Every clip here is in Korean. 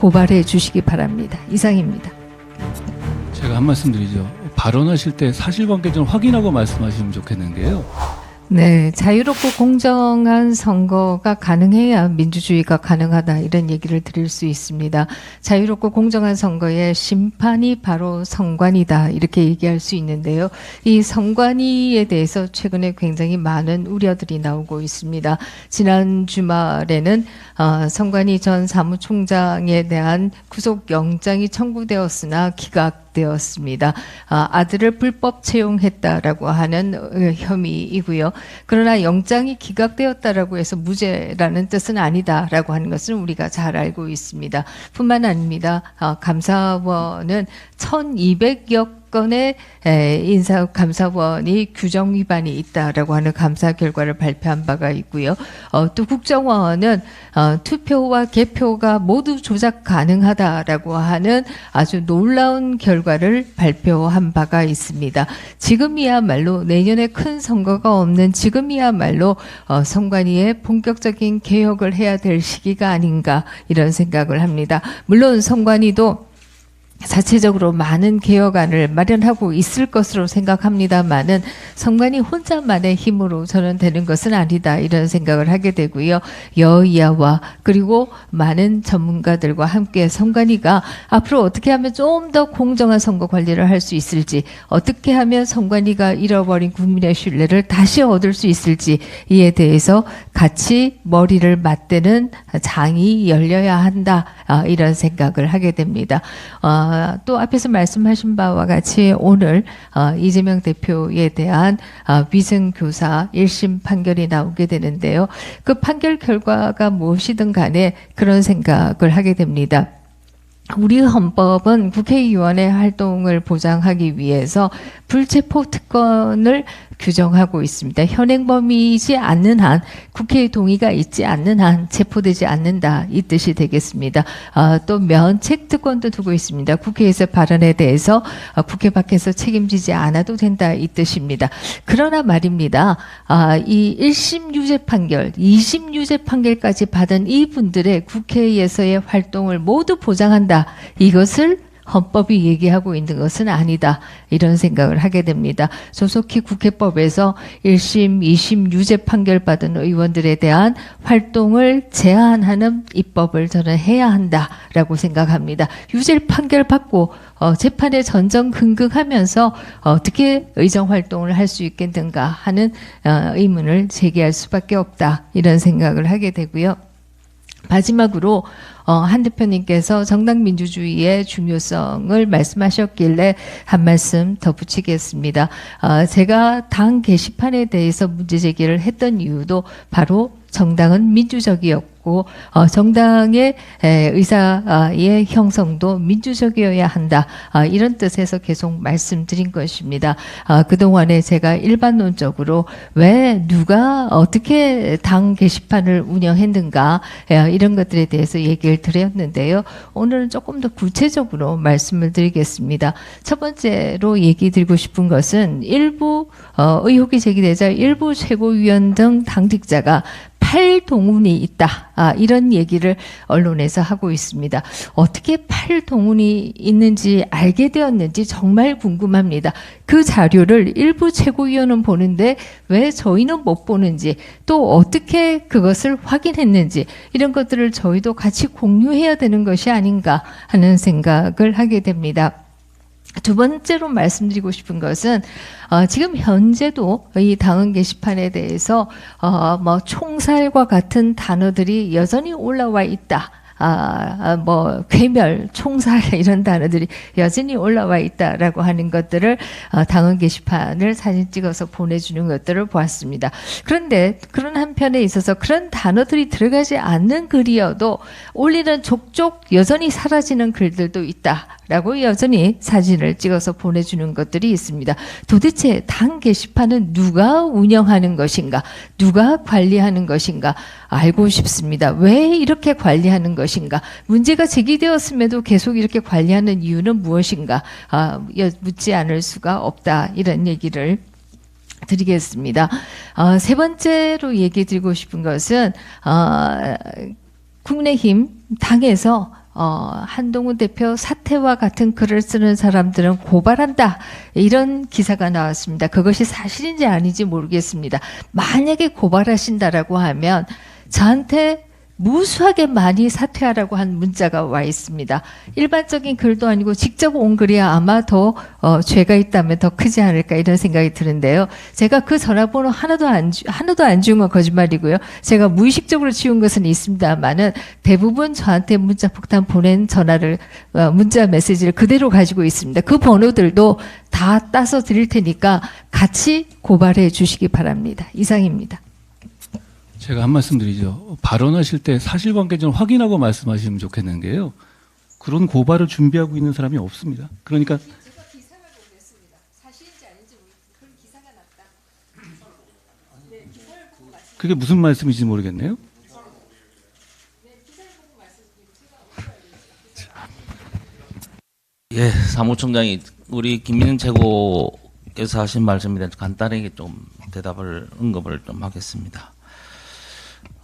고발해 주시기 바랍니다. 이상입니다. 제가 한 말씀 드리죠. 발언하실 때 사실관계 좀 확인하고 말씀하시면 좋겠는데요. 네, 자유롭고 공정한 선거가 가능해야 민주주의가 가능하다 이런 얘기를 드릴 수 있습니다. 자유롭고 공정한 선거의 심판이 바로 선관이다 이렇게 얘기할 수 있는데요. 이 선관위에 대해서 최근에 굉장히 많은 우려들이 나오고 있습니다. 지난 주말에는 어, 선관위 전 사무총장에 대한 구속 영장이 청구되었으나 기각되었습니다. 아, 아들을 불법 채용했다라고 하는 어, 혐의이고요. 그러나 영장이 기각되었다라고 해서 무죄라는 뜻은 아니다라고 하는 것은 우리가 잘 알고 있습니다. 뿐만 아닙니다. 아, 감사원은 1,200여 건의 에, 인사 감사원이 규정 위반이 있다라고 하는 감사 결과를 발표한 바가 있고요. 어, 또 국정원은 어, 투표와 개표가 모두 조작 가능하다라고 하는 아주 놀라운 결과를 발표한 바가 있습니다. 지금이야말로 내년에 큰 선거가 없는 지금이야말로 어, 선관위의 본격적인 개혁을 해야 될 시기가 아닌가 이런 생각을 합니다. 물론 선관위도 자체적으로 많은 개혁안을 마련하고 있을 것으로 생각합니다만은 성관이 혼자만의 힘으로 저는 되는 것은 아니다 이런 생각을 하게 되고요 여야와 그리고 많은 전문가들과 함께 성관이가 앞으로 어떻게 하면 좀 더 공정한 선거 관리를 할 수 있을지 어떻게 하면 성관이가 잃어버린 국민의 신뢰를 다시 얻을 수 있을지 이에 대해서 같이 머리를 맞대는 장이 열려야 한다 아, 이런 생각을 하게 됩니다. 어, 또 앞에서 말씀하신 바와 같이 오늘 어, 이재명 대표에 대한 어, 위증 교사 1심 판결이 나오게 되는데요. 그 판결 결과가 무엇이든 간에 그런 생각을 하게 됩니다. 우리 헌법은 국회의원의 활동을 보장하기 위해서 불체포 특권을 규정하고 있습니다. 현행범이지 않는 한 국회의 동의가 있지 않는 한 체포되지 않는다 이 뜻이 되겠습니다. 아, 또 면책 특권도 두고 있습니다. 국회에서 발언에 대해서 아, 국회 밖에서 책임지지 않아도 된다 이 뜻입니다. 그러나 말입니다. 아, 이 1심 유죄 판결, 2심 유죄 판결까지 받은 이분들의 국회에서의 활동을 모두 보장한다. 이것을 헌법이 얘기하고 있는 것은 아니다. 이런 생각을 하게 됩니다. 조속히 국회법에서 1심, 2심 유죄 판결 받은 의원들에 대한 활동을 제한하는 입법을 저는 해야 한다라고 생각합니다. 유죄 판결 받고 어, 재판에 전전긍긍하면서 어떻게 의정 활동을 할 수 있겠는가 하는 어, 의문을 제기할 수밖에 없다. 이런 생각을 하게 되고요. 마지막으로 어, 한 대표님께서 정당 민주주의의 중요성을 말씀하셨길래 한 말씀 덧붙이겠습니다. 어, 제가 당 게시판에 대해서 문제 제기를 했던 이유도 바로 정당은 민주적이었고 어, 정당의 에, 의사의 형성도 민주적이어야 한다 아, 이런 뜻에서 계속 말씀드린 것입니다. 아, 그 동안에 제가 일반론적으로 왜 누가 어떻게 당 게시판을 운영했는가 에, 이런 것들에 대해서 얘기를 드렸는데요. 오늘은 조금 더 구체적으로 말씀을 드리겠습니다. 첫 번째로 얘기 드리고 싶은 것은 일부 어, 의혹이 제기되자 일부 최고위원 등 당직자가 팔동운이 있다. 아, 이런 얘기를 언론에서 하고 있습니다. 어떻게 팔동운이 있는지 알게 되었는지 정말 궁금합니다. 그 자료를 일부 최고위원은 보는데 왜 저희는 못 보는지 또 어떻게 그것을 확인했는지 이런 것들을 저희도 같이 공유해야 되는 것이 아닌가 하는 생각을 하게 됩니다. 두 번째로 말씀드리고 싶은 것은 어, 지금 현재도 이 당헌 게시판에 대해서 어, 뭐 총살과 같은 단어들이 여전히 올라와 있다. 아, 아, 뭐 괴멸, 총살 이런 단어들이 여전히 올라와 있다라고 하는 것들을 어, 당헌 게시판을 사진 찍어서 보내주는 것들을 보았습니다. 그런데 그런 한편에 있어서 그런 단어들이 들어가지 않는 글이어도 올리는 족족 여전히 사라지는 글들도 있다 라고 여전히 사진을 찍어서 보내주는 것들이 있습니다. 도대체 당 게시판은 누가 운영하는 것인가, 누가 관리하는 것인가 알고 싶습니다. 왜 이렇게 관리하는 것인가? 문제가 제기되었음에도 계속 이렇게 관리하는 이유는 무엇인가? 아, 여- 묻지 않을 수가 없다. 이런 얘기를 드리겠습니다. 어, 세 번째로 얘기 드리고 싶은 것은 어, 국민의힘 당에서 어, 한동훈 대표 사퇴와 같은 글을 쓰는 사람들은 고발한다. 이런 기사가 나왔습니다. 그것이 사실인지 아닌지 모르겠습니다. 만약에 고발하신다라고 하면 저한테 무수하게 많이 사퇴하라고 한 문자가 와 있습니다. 일반적인 글도 아니고 직접 온 글이야 아마 더 어, 죄가 있다면 더 크지 않을까 이런 생각이 드는데요. 제가 그 전화번호 하나도 안 주, 하나도 안 지운 건 거짓말이고요. 제가 무의식적으로 지운 것은 있습니다만은 대부분 저한테 문자 폭탄 보낸 전화를 어, 문자 메시지를 그대로 가지고 있습니다. 그 번호들도 다 따서 드릴 테니까 같이 고발해 주시기 바랍니다. 이상입니다. 제가 한 말씀 드리죠. 발언하실 때 사실관계 좀 확인하고 말씀하시면 좋겠는 게요. 그런 고발을 준비하고 있는 사람이 없습니다. 그러니까 그게 무슨 말씀이신지 모르겠네요. 예, 사무총장이 우리 김민현 최고께서 하신 말씀에 대해서 간단하게 좀 대답을 언급을 좀 하겠습니다.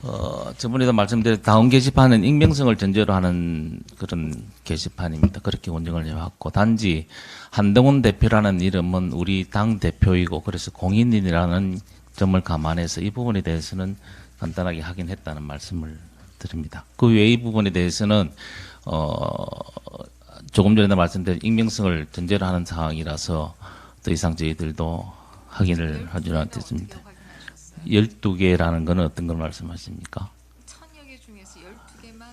어, 저번에도 말씀드린 다음 게시판은 익명성을 전제로 하는 그런 게시판입니다. 그렇게 운영을 해왔고 단지 한동훈 대표라는 이름은 우리 당 대표이고 그래서 공인인이라는 점을 감안해서 이 부분에 대해서는 간단하게 확인했다는 말씀을 드립니다. 그 외의 부분에 대해서는 어, 조금 전에도 말씀드린 익명성을 전제로 하는 상황이라서 더 이상 저희들도 확인을 하지는 않겠습니다. 12개라는 거는 어떤 걸 말씀하십니까? 천여 개 중에서 12개만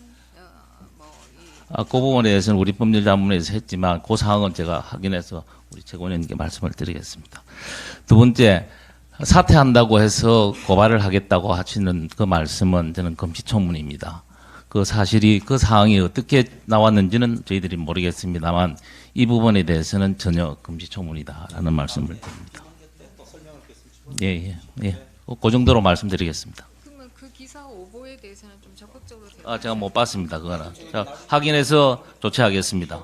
뭐 아, 그 부분에 대해서는 우리 법률자문에서 했지만 그 사항은 제가 확인해서 우리 최고위원님께 말씀을 드리겠습니다. 두 번째, 사퇴한다고 해서 고발을 하겠다고 하시는 그 말씀은 저는 금시초문입니다. 그 사실이 그 사항이 어떻게 나왔는지는 저희들이 모르겠습니다만 이 부분에 대해서는 전혀 금시초문이다라는 말씀을 드립니다. 예, 예, 예. 그 정도로 말씀드리겠습니다. 그러면 그 기사 오보에 대해서는 좀 적극적으로 아, 제가 못 봤습니다. 그거는. 자, 확인해서 조치하겠습니다.